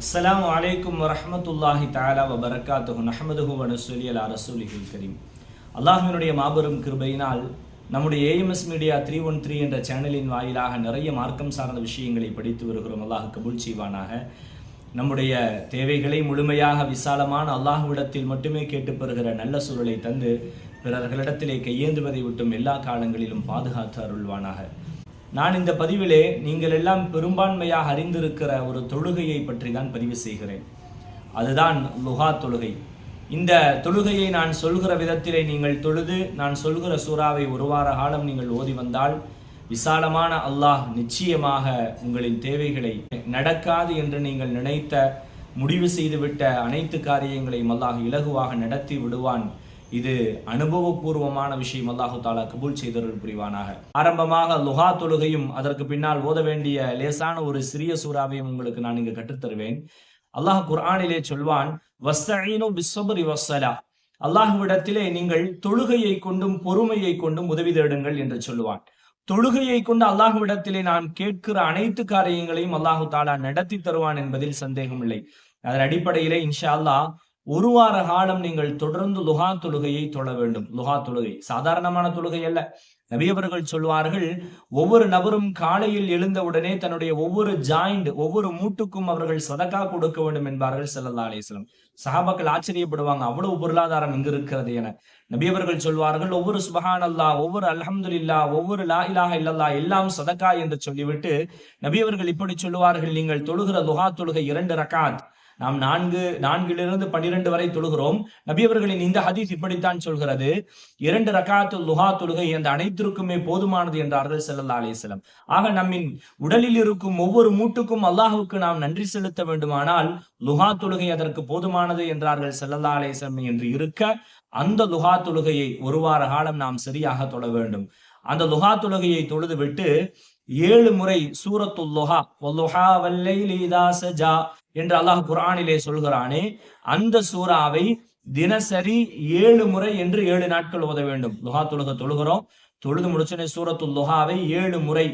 அஸ்லாம் வலைக்கம் வரமத்துல்லாஹி தாலா வ பரக்காத்துஹு வனசூலி அலா ரசூலிஹில் கரீம். அல்லாஹினுடைய மாபெரும் கிருபையினால் நம்முடைய AMS media three one three என்ற சேனலின் வாயிலாக நிறைய மார்க்கம் சார்ந்த விஷயங்களை படித்து வருகிறோம். அல்லாஹ் கபூல் செய்வானாக. நம்முடைய தேவைகளை முழுமையாக விசாலமான அல்லாஹ்விடத்தில் மட்டுமே கேட்டு பெறுகிற நல்ல சூழலை தந்து பிறர்களிடத்திலே கையேந்துவதை விட்டும் எல்லா காலங்களிலும் பாதுகாத்து அருள்வானாக. நான் இந்த பதிவிலே நீங்கள் எல்லாம் பெரும்பான்மையாக அறிந்திருக்கிற ஒரு தொழுகையை பற்றி தான் பதிவு செய்கிறேன். அதுதான் லுஹா தொழுகை. இந்த தொழுகையை நான் சொல்கிற விதத்திலே நீங்கள் தொழுது நான் சொல்கிற சூறாவை ஒரு வார காலம் நீங்கள் ஓதி வந்தால் விசாலமான அல்லாஹ் நிச்சயமாக உங்களின் தேவைகளை நடக்காது என்று நீங்கள் நினைத்த முடிவு செய்துவிட்ட அனைத்து காரியங்களையும் அல்லாஹ் இலகுவாக நடத்தி விடுவான். இது அனுபவபூர்வமான விஷயம் அல்லாஹு தாலா கபூல் செய்தருள் புரிவானாக. ஆரம்பமாக லுஹா தொழுகையும் அதற்கு பின்னால் ஓத வேண்டிய லேசான ஒரு சிறிய சூறாவையும் உங்களுக்கு நான் இங்கு கற்றுத்தருவேன். அல்லாஹ் குர்ஆனிலே சொல்வான் வஸ்தஈனு பிஸ்ஸப்ரி நீங்கள் தொழுகையை கொண்டும் பொறுமையை கொண்டும் உதவி தேடுங்கள் என்று சொல்லுவான். தொழுகையை கொண்டு அல்லாஹுவிடத்திலே நாம் கேட்கிற அனைத்து காரியங்களையும் அல்லாஹு தாலா நடத்தி தருவான் என்பதில் சந்தேகம் இல்லை அதன் அடிப்படையிலே இன்ஷா அல்லாஹ் ஒரு வார காலம் நீங்கள் தொடர்ந்து லுகா தொழுகையை தொழ வேண்டும். லுகா தொழுகை சாதாரணமான தொழுகை அல்ல. நபியவர்கள் சொல்வார்கள் ஒவ்வொரு நபரும் காலையில் எழுந்தவுடனே தன்னுடைய ஒவ்வொரு ஜாயிண்ட் ஒவ்வொரு மூட்டுக்கும் அவர்கள் சதக்கா கொடுக்க வேண்டும் என்பார்கள் செல்லல்லா அலிஸ்லம் சஹாபாக்கள் ஆச்சரியப்படுவாங்க அவ்வளவு பொருளாதாரம் இங்கு இருக்கிறது என. நபியவர்கள் சொல்வார்கள் ஒவ்வொரு சுபஹான் அல்லா ஒவ்வொரு அல்ஹம்துலில்லா ஒவ்வொரு லா இலாஹ இல்லல்லா எல்லாம் சதக்கா என்று சொல்லிவிட்டு நபியவர்கள் இப்படி சொல்லுவார்கள் நீங்கள் தொழுகிற லுகா தொழுகை இரண்டு ரகாத் நாம் நான்கு நான்கிலிருந்து பன்னிரண்டு வரை தொழுகிறோம். நபியவர்களின் இந்த ஹதீஸ் இப்படித்தான் சொல்கிறது. இரண்டு ரகாத்து லுஹா தொழுகை அந்த அனைத்திற்குமே போதுமானது என்றார்கள் செல்லல்லா அலிஸ்லம் ஆக நம்மின் உடலில் இருக்கும் ஒவ்வொரு மூட்டுக்கும் அல்லாஹுக்கு நாம் நன்றி செலுத்த வேண்டுமானால் லுஹா தொழுகை அதற்கு போதுமானது என்றார்கள் செல்லல்லா அலிஸ்லம் என்று இருக்க அந்த லுஹா தொழுகையை ஒரு வார காலம் நாம் சரியாக தொழ வேண்டும். அந்த லுஹா தொழுகையை தொழுது விட்டு ஏழு முறை சூரத்துல் லுஹா வல்லுஹா சஜா என்று அல்லாஹ் குரானிலே சொல்கிறானே அந்த சூறாவை தினசரி ஏழு முறை என்று ஏழு நாட்கள் ஓத வேண்டும். லுஹா தொழுக தொழுகிறோம் தொழுது முடிச்சோடனே சூரத்துல் லுஹாவை ஏழு முறை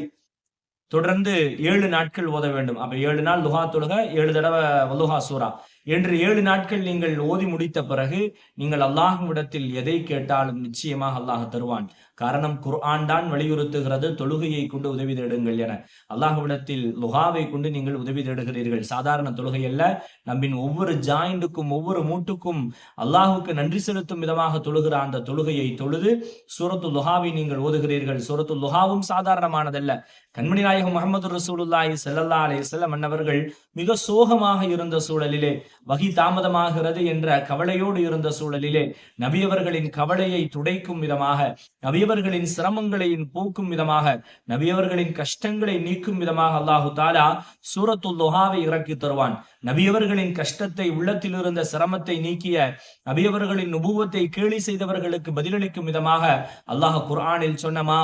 தொடர்ந்து ஏழு நாட்கள் ஓத வேண்டும். அப்ப ஏழு நாள் லுஹா தொழுக ஏழு தடவை லுஹா சூரா என்று ஏழு நாட்கள் நீங்கள் ஓதி முடித்த பிறகு நீங்கள் அல்லாஹுவிடத்தில் எதை கேட்டாலும் நிச்சயமாக அல்லாஹ் தருவான். காரணம் குர்ஆன் தான் வலியுறுத்துகிறது தொழுகையை கொண்டு உதவி தேடுங்கள் என. அல்லாஹுவிடத்தில் லுகாவை கொண்டு நீங்கள் உதவி தேடுகிறீர்கள். சாதாரண தொழுகை அல்ல நம்மின் ஒவ்வொரு ஜாயிண்டுக்கும் ஒவ்வொரு மூட்டுக்கும் அல்லாஹுக்கு நன்றி செலுத்தும் விதமாக தொழுகிற அந்த தொழுகையை தொழுது சூரத்து லுஹாவை நீங்கள் ஓதுகிறீர்கள். சூரத்து லுஹாவும் சாதாரணமானதல்ல. கண்மணி நாயகம் முகமது ரசூலுல்லாஹி செல்லல்லா அலே செல்லம் அன்னவர்கள் மிக சோகமாக இருந்த சூழலிலே வகி தாமதமாகிறது என்ற கவலையோடு இருந்த சூழலிலே நபியவர்களின் கவலையை துடைக்கும் விதமாக நபியவர்களின் சிரமங்களையும் போக்கும் விதமாக நபியவர்களின் கஷ்டங்களை நீக்கும் விதமாக அல்லாஹு தாலா சூரத்துல் லுஹாவை இறக்கி தருவான். நபியவர்களின் கஷ்டத்தை உள்ளத்தில் இருந்த சிரமத்தை நீக்கிய நபியவர்களின் நுபுவத்தை கேலி செய்தவர்களுக்கு பதிலளிக்கும் விதமாக அல்லாஹ் குர்ஆனில் சொன்னமா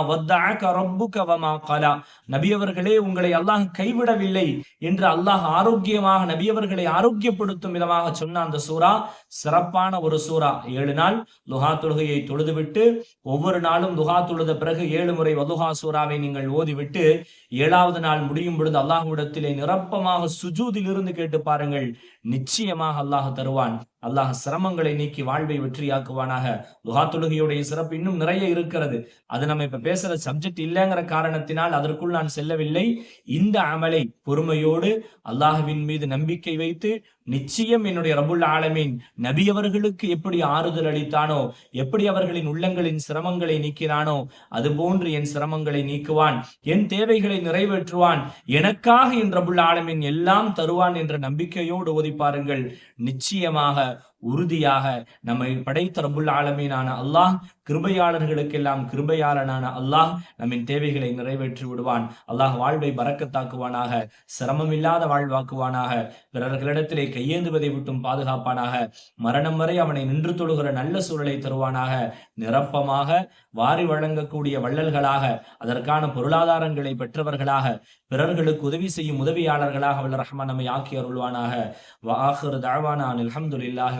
கலா. நபியவர்களே உங்களை அல்லாஹ் கைவிடவில்லை என்று அல்லாஹ் ஆரோக்கியமாக நபியவர்களை ஆரோக்கியப்படுத்தும் விதமாக சொன்ன அந்த சூறா சிறப்பான ஒரு சூறா. ஏழு நாள் லுஹா தொழுகையை தொழுதுவிட்டு ஒவ்வொரு நாளும் லுஹா தொழுத பிறகு ஏழு முறை வதுகா சூறாவை நீங்கள் ஓதிவிட்டு ஏழாவது நாள் முடியும் பொழுது அல்லாஹுவிடத்திலே நிரப்பமாக சுஜூதில் இருந்து கேட்டு பாருங்கள். நிச்சயமாக அல்லாஹ் தருவான். அல்லாஹ் சிரமங்களை நீக்கி வாழ்வை வெற்றியாக்குவானாக. துகா தொழுகையுடைய சிறப்பு இன்னும் நிறைய இருக்கிறது. அது நம்ம இப்ப பேசுற சப்ஜெக்ட் இல்லைங்கிற காரணத்தினால் அதற்குள் நான் செல்லவில்லை. இந்த அமலை பொறுமையோடு அல்லாஹுவின் மீது நம்பிக்கை வைத்து நிச்சயம் என்னுடைய ரபுல் ஆலமீன் நபி அவர்களுக்கு எப்படி ஆறுதல் அளித்தானோ எப்படி அவர்களின் உள்ளங்களின் சிரமங்களை நீக்கினானோ அது போன்று என் சிரமங்களை நீக்குவான் என் தேவைகளை நிறைவேற்றுவான் எனக்காக என் ரபுல் ஆலமீன் எல்லாம் தருவான் என்ற நம்பிக்கையோடு ஓதி பாருங்கள். நிச்சயமாக that உறுதியாக நம்மை படைத்த ரபுல் ஆலமீனான அல்லாஹ் கிருபையாளர்களுக்கெல்லாம் கிருபையாளனான அல்லாஹ் நம்மின் தேவைகளை நிறைவேற்றி விடுவான். அல்லாஹ் வாழ்வை பறக்கத்தாக்குவானாக சிரமமில்லாத வாழ்வாக்குவானாக பிறர்களிடத்திலே கையேந்துவதை விட்டும் பாதுகாப்பானாக மரணம் வரை அவனை நின்று தொழுகிற நல்ல சூழலை தருவானாக நிரப்பமாக வாரி வழங்கக்கூடிய வள்ளல்களாக அதற்கான பொருளாதாரங்களை பெற்றவர்களாக பிறர்களுக்கு உதவி செய்யும் உதவியாளர்களாக வல்ல ரஹ்மான் நம்மை ஆக்கி அருள்வானாக. வாஹர் தாவானான் அல்ஹம்துலில்லாஹி